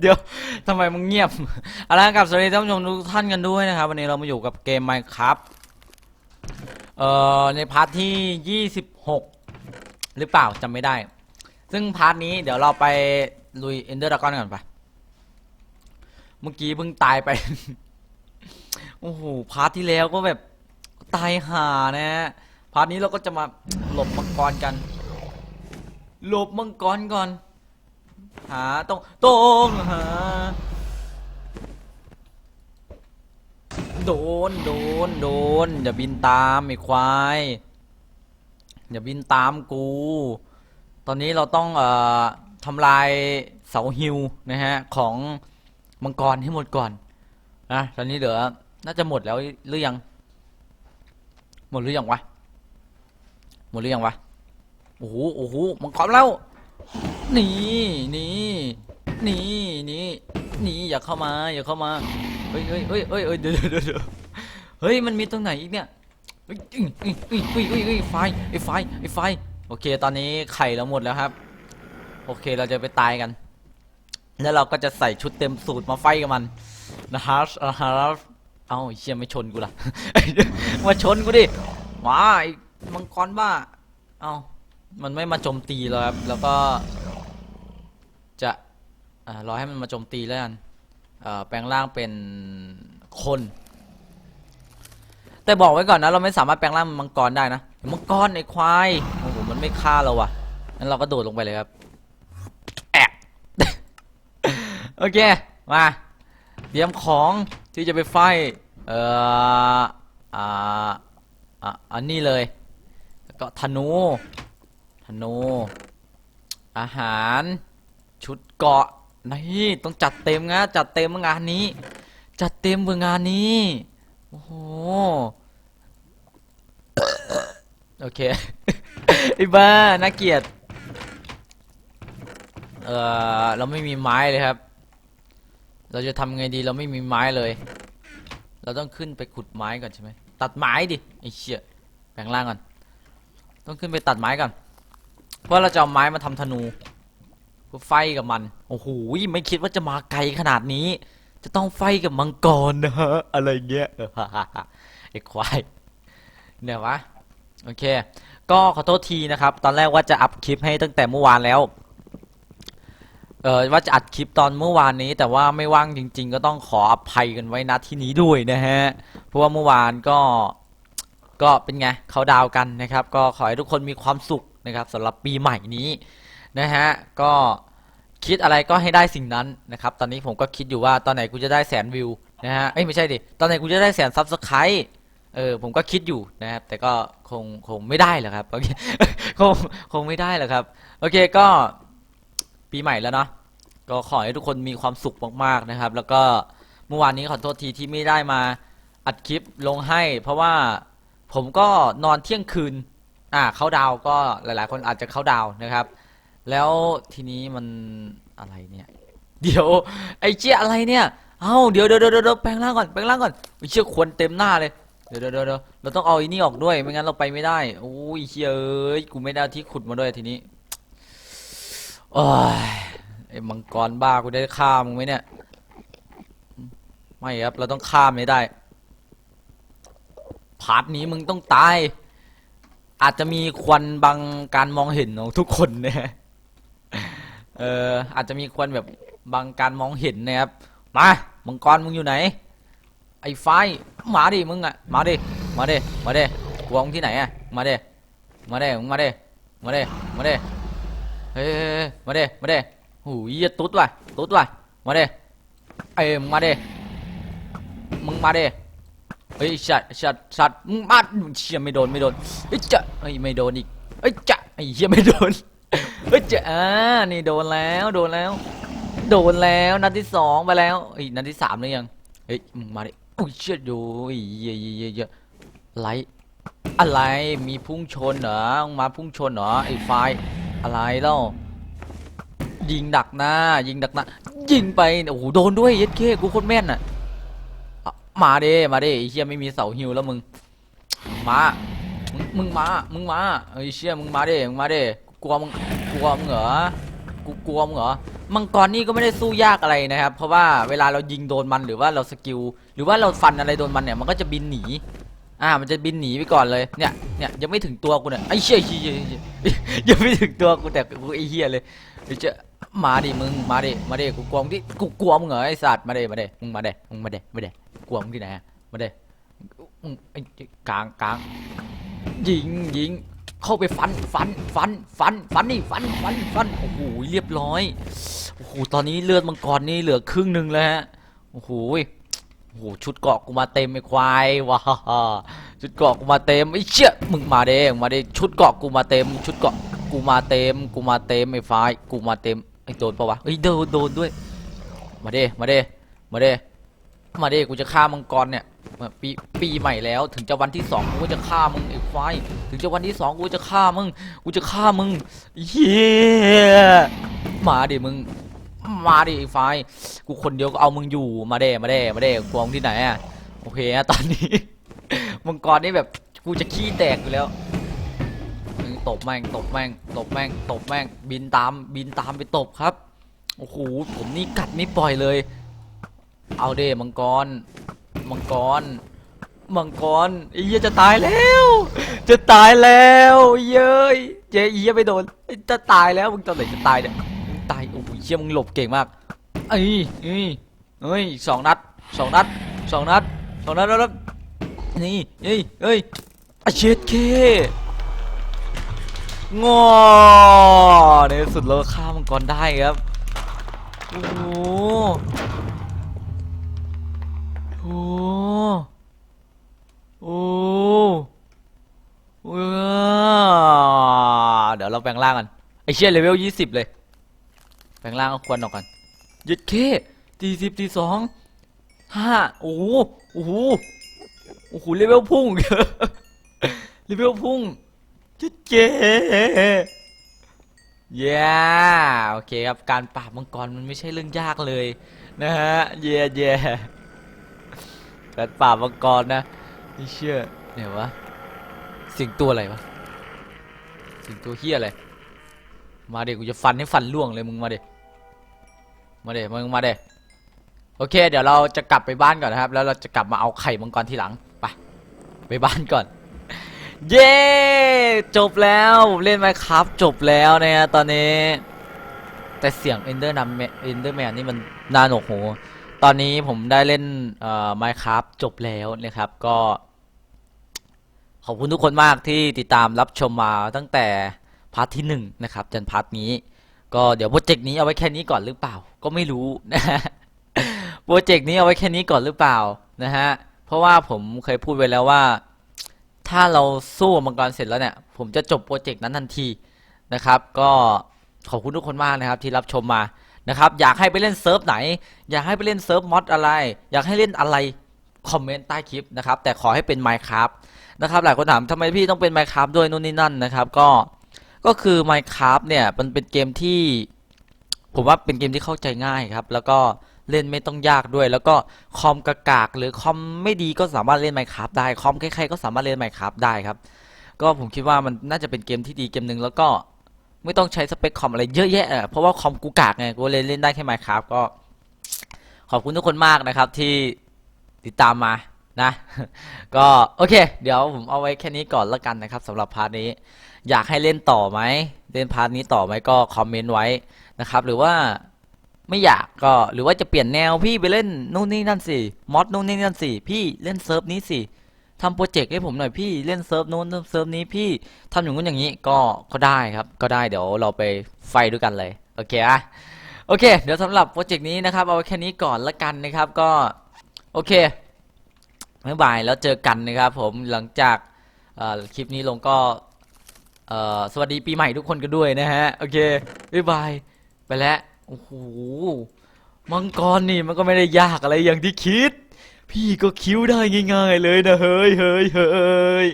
เดี๋ยวทำไมมึงเงียบเอาละครับสวัสดีท่านผู้ชมทุกท่านกันด้วยนะครับ วันนี้เรามาอยู่กับเกม Minecraft เอ่อในพาร์ทที่ 26 หรือเปล่าจำไม่ได้ ซึ่งพาร์ทนี้เดี๋ยวเราไปลุย Ender Dragon ก่อนไป เมื่อกี้เพิ่งตายไป โอ้โห พาร์ทที่แล้วก็แบบตายห่านะฮะพาร์ทนี้เราก็จะมาหลบมังกรกัน หลบมังกรก่อน หาตรงตรงหาโดนโดนโดนอย่าบินตามไอ้ควายอย่าบินตามกู ตอนนี้เราต้องเอ่อทำลายเสาฮิวนะฮะของมังกรให้หมดก่อนนะตอนนี้เหลือน่าจะหมดแล้วหรือยัง หมดหรือยังวะหมดหรือยังวะโอ้โหโอ้โหมังกรแล้ว นี่นี่นี่นี่นี่อย่าเข้ามา อย่าเข้ามาเฮ้ยเฮ้ยเฮ้ยเฮ้ยเฮ้ยเดี๋ยวเดี๋ยวเดี๋ยวเฮ้ยมันมีตรงไหนอีกเนี่ยเฮ้ยอึ้งอึ้งอึ้งอึ้งอึ้งอึ้งไฟไอ้ไฟไอ้ไฟโอเค ตอนนี้ไข่เราหมดแล้วครับ โอเคเราจะไปตายกัน แล้วเราก็จะใส่ชุดเต็มสูตรมาไฟกับมันนะฮะนะฮะเอ้าไอ้เชี่ยไม่ชนกูละมาชนกูดิมาไอ้มังกรบ้า เอ้า มันไม่มาโจมตีแล้วครับ แล้วก็จะรอให้มันมาโจมตีแล้วกันแปลงร่างเป็นคน แต่บอกไว้ก่อนนะ เราไม่สามารถแปลงร่างมังกรได้นะมังกรไอ้ควายโอ้โหมันไม่ฆ่าเราว่ะงั้นเราก็โดดลงไปเลยครับแอะโอเคมาเตรียมของที่จะไปไฟเอ่ออ่าอะอันนี้เลยแล้วก็ธนู ธนู อาหาร ชุดเกาะนี่ต้องจัดเต็มนะจัดเต็มงานนี้ จัดเต็มเบื่องานนี้ โอ้โห โอเคไอ้บ้าน่าเกียดเออเราไม่มีไม้เลยครับ เราจะทำไงดีเราไม่มีไม้เลย เราต้องขึ้นไปขุดไม้ก่อนใช่ไหมตัดไม้ดิไอ้เชี่ยแปลงร่างก่อน ต้องขึ้นไปตัดไม้ก่อน เพราะเราจะเอาไม้มาทำธนูเพื่อไฟกับมัน โอ้โหไม่คิดว่าจะมาไกลขนาดนี้ จะต้องไฟกับมังกรนะฮะอะไรเงี้ยไอ้ควายเดี๋ยววะโอเค ก็ขอโทษทีนะครับ ตอนแรกว่าจะอัพคลิปให้ตั้งแต่เมื่อวานแล้วเออว่าจะอัดคลิปตอนเมื่อวานนี้ แต่ว่าไม่ว่างจริง ๆ ก็ต้องขออภัยกันไว้ณที่นี้ด้วยนะฮะเพราะว่าเมื่อวานก็ ก็เป็นไงเขาดาวกันนะครับ ก็ขอให้ทุกคนมีความสุขนะครับสำหรับปีใหม่นี้นะฮะก็คิดอะไรก็ให้ได้สิ่งนั้นนะครับ ตอนนี้ผมก็คิดอยู่ว่าตอนไหนกูจะได้แสนวิวนะฮะเอ้ยไม่ใช่ดิตอนไหนกูจะได้แสนซับสไครต์เออผมก็คิดอยู่นะครับ แต่ก็คงคงไม่ได้หรอกครับโอเคคงคงไม่ได้หรอกครับโอเคก็ปีใหม่แล้วเนาะก็ขอให้ทุกคนมีความสุขมากๆนะครับ แล้วก็เมื่อวานนี้ขอโทษทีที่ไม่ได้มาอัดคลิปลงให้ เพราะว่า ผมก็นอนเที่ยงคืน อ่าเข้าดาวก็หลาย ๆ คนอาจจะเข้าดาวนะครับ แล้วทีนี้มันอะไรเนี่ย เดี๋ยวไอ้เจี๊ยอะไรเนี่ยเอ้าเดี๋ยวเดี๋ยวเดี๋ยวเดี๋ยวแปลงร่างก่อนแปลงร่างก่อนไอ้เชี่ยควนเต็มหน้าเลยเดี๋ยวเดี๋ยวเดี๋ยวเราต้องเอาไอ้นี่ออกด้วยไม่งั้นเราไปไม่ได้โอ้ยเชี่ยเอ้ยกูไม่ได้ที่ขุดมาด้วยทีนี้โอ้ยไอ้มังกรบ้ากูได้ฆ่ามึงไหมเนี่ยไม่ครับเราต้องฆ่าไม่ได้ พาร์ทนี้มึงต้องตาย อาจจะมีควันบังการมองเห็นของทุกคนนะเอออาจจะมีควันแบบบังการมองเห็นนะครับ มามังกรมึงอยู่ไหน ไอ้ไฟมาดิมึงอะมาดิมาดิมาดิกลัวมึงที่ไหนอะมาดิมาดิมึงมาดิมาดิมาดิเฮ้ยมาดิมาดิหูยตุ๊ดว่ะตุ๊ดว่ะมาดิเอ้ยมึงมาดิมึงมาดิ เฮ้ยชัดชัดชัดมึงมาเชี่ยไม่โดนไม่โดนเฮ้ยจะเฮ้ยไม่โดนอีกเฮ้ยจะไอ้เชี่ยไม่โดนเฮ้ยจะอ่านี่โดนแล้วโดนแล้ว โดนแล้วนัดที่สองไปแล้วเฮ้ยนัดที่สามหรือยังเฮ้ยมึงมาดิโอ้ยเชี่ยดูเยอะเยอะเยอะเยอะอะไรอะไรมีพุ่งชนเหรอมาพุ่งชนเหรอไอ้ไฟอะไรเล่ายิงดักหน้ายิงดักหน้ายิงไปโอ้โหโดนด้วยเย็ดเคกูโคตรแม่นอะอะ มาเด้มาเด้ไอ้เชี่ยไม่มีเสาฮิวแล้วมึงมามึงมึงมามึงมาไอ้เชี่ยมึงมาเด้มึงมาเด้กลัวมึงกลัวมึงเหรอกูกลัวมึงเหรอมังกรนี่ก็ไม่ได้สู้ยากอะไรนะครับ เพราะว่าเวลาเรายิงโดนมันหรือว่าเราสกิลหรือว่าเราฟันอะไรโดนมันเนี่ยมันก็จะบินหนีอ่ามันจะบินหนีไปก่อนเลยเนี่ยเนี่ยยังไม่ถึงตัวกูเนี่ยไอ้เชี่ยเชี่ยเชี่ยเชี่ยยังไม่ถึงตัวกูแต่กูไอ้เหี้ยเลยเดี๋ยวจะ มาดิมึงมาดิมาดิกูกลัวมึงที่กูกลัวมึงเหรอไอสัตว์มาดิมาดิมึงมาดิมึงมาดิมาดิกลัวมึงที่ไหนอะมาดิมึงไอ้กลางกลางยิงยิงเข้าไปฟันฟันฟันฟันฟันนี่ฟันฟันฟันโอ้โหเรียบร้อยโอ้โหตอนนี้เลือดมังกรนี่เหลือครึ่งหนึ่งแล้วฮะโอ้โหโอ้โหชุดเกาะกูมาเต็มไอ้ควายว้าชุดเกาะกูมาเต็มไอ้เชี่ยมึงมาเด้มาเด้ชุดเกาะกูมาเต็ม ชุดเกาะกูมาเต็ม กูมาเต็มไอ้ฟ้ายกูมาเต็ม ไอ้โดนปะวะเฮ้ยโดนโดนด้วย มาเด้มาเด้มาเด้มาเด้กูจะฆ่ามังกรเนี่ยปีปีใหม่แล้ว ถึงจะวันที่สองกูจะฆ่ามึงไอ้ควายถึงจะวันที่สองกูจะฆ่ามึงกูจะฆ่ามึงเฮียมาดิมึงมาดิไอ้ไฟกูคนเดียวก็เอามึงอยู่มาเด้มาเด้มาเด้กวงที่ไหนอะโอเคนะตอนนี้มังกรนี่แบบกูจะขี้แตกอยู่แล้ว ตบแม่งตบแม่งตบแม่งตบแม่งบินตามบินตามไปตบครับโอ้โหผมนี่กัดไม่ปล่อยเลย เอาเด้มังกรมังกรมังกรไอ้เหี้ยจะตายแล้ว จะตายแล้วเย้ยเจ๊อีเหี้ยไปโดนจะตายแล้วมึงตอนไหนจะตายเนี่ยตายโอ้โหเชี่ยมึงหลบเก่งมากเอ้เอ้ยเอ้ยสองนัดสองนัดสองนัดสองนัดแล้วนี่เอ้ยเอ้ยอาเช็ดเค งอในที่สุดเราฆ่ามังกรได้ครับโอ้โหโอ้โหโอ้เดี๋ยวเราแปลงร่างกันไอเชี่ยเลเวลยี่สิบเลย แปลงร่างเอาควันออกกันยึดเคตีสิบตีสองห้าโอ้โหโอ้โหโอ้โหเลเวลพุ่งเลเวลพุ่ง เคเย้โอเคครับ การปราบมังกรมันไม่ใช่เรื่องยากเลยนะฮะ เย่เย่การปราบมังกรนะไม่เชื่อเดี๋ยววะสียงตัวอะไรวะสียงตัวเฮียอะไร มาเด็กกูจะฟันให้ฟันล่วงเลยมึงมาเด็กมาเด็กมึงมาเด็กโอเค เดี๋ยวเราจะกลับไปบ้านก่อนนะครับ แล้วเราจะกลับมาเอาไข่มังกรทีหลัง ไป ไปบ้านก่อน เย้ จบแล้วผมเล่นไมครับจบแล้วนะฮะตอนนี้ แต่เสียง Ender นำ Enderman นี่มันน่าหนวกหู ตอนนี้ผมได้เล่นเอ่อ Minecraft จบแล้วนะครับก็ ขอบคุณทุกคนมากที่ติดตามรับชมมาตั้งแต่พาร์ทที่หนึ่งนะครับจนพาร์ทนี้ ก็เดี๋ยวโปรเจกต์นี้เอาไว้แค่นี้ก่อนหรือเปล่า ก็ไม่รู้นะฮะโปรเจกต์นี้เอาไว้แค่นี้ก่อนหรือเปล่านะฮะเพราะว่าผมเคยพูดไว้แล้วว่า ถ้าเราสู้มังกรเสร็จแล้วเนี่ย ผมจะจบโปรเจกต์นั้นทันทีนะครับ ก็ขอบคุณทุกคนมากนะครับที่รับชมมานะครับ อยากให้ไปเล่นเซิร์ฟไหน อยากให้ไปเล่นเซิร์ฟมอดอะไร อยากให้เล่นอะไรคอมเมนต์ใต้คลิปนะครับ แต่ขอให้เป็น Minecraft นะครับ หลายคนถามทำไมพี่ต้องเป็น Minecraft ด้วยนู่นนี่นั่นนะครับ ก็ก็คือ Minecraft เนี่ยมันเป็นเกมที่ ผมว่าเป็นเกมที่เข้าใจง่ายครับ แล้วก็ เล่นไม่ต้องยากด้วย แล้วก็คอมกากากหรือคอมไม่ดีก็สามารถเล่น Minecraft ได้คอมใครๆก็สามารถเล่น Minecraft ได้ครับ ก็ผมคิดว่ามันน่าจะเป็นเกมที่ดีเกมหนึ่งแล้วก็ไม่ต้องใช้สเปคคอมอะไรเยอะแยะเพราะว่าคอมกูกากไงกูเลยเล่นได้แค่ Minecraft ก็ ขอบคุณทุกคนมากนะครับที่ติดตามมานะ ก็โอเค เดี๋ยวผมเอาไว้แค่นี้ก่อนละกันนะครับสำหรับพาร์ทนี้ อยากให้เล่นต่อไหมเล่นพาร์ทนี้ต่อไหมก็คอมเมนต์ไว้นะครับ หรือว่า ไม่อยากก็หรือว่าจะเปลี่ยนแนวพี่ไปเล่นนู่นนี่นั่นสิมอดนู่นนี่นั่นสิพี่เล่นเซิร์ฟนี้สิทำโปรเจกต์ให้ผมหน่อยพี่เล่นเซิร์ฟนู้นเซิร์ฟนี้พี่ทำอย่างนู้นอย่างนี้ก็ก็ได้ครับ ก็ได้เดี๋ยวเราไปไฟด้วยกันเลยโอเคอะโอเค เดี๋ยวสำหรับโปรเจกต์นี้นะครับเอาแค่นี้ก่อนละกันนะครับก็โอเคบ๊ายบายแล้วเจอกันนะครับ ผมหลังจากคลิปนี้ลงก็สวัสดีปีใหม่ทุกคนกันด้วยนะฮะโอเคบ๊ายบายไปแล้ว โอ้โหมังกรนี่มันก็ไม่ได้ยากอะไรอย่างที่คิด พี่ก็คิ้วได้ง่ายๆเลยนะเฮ้ยเฮ้ยเฮ้ย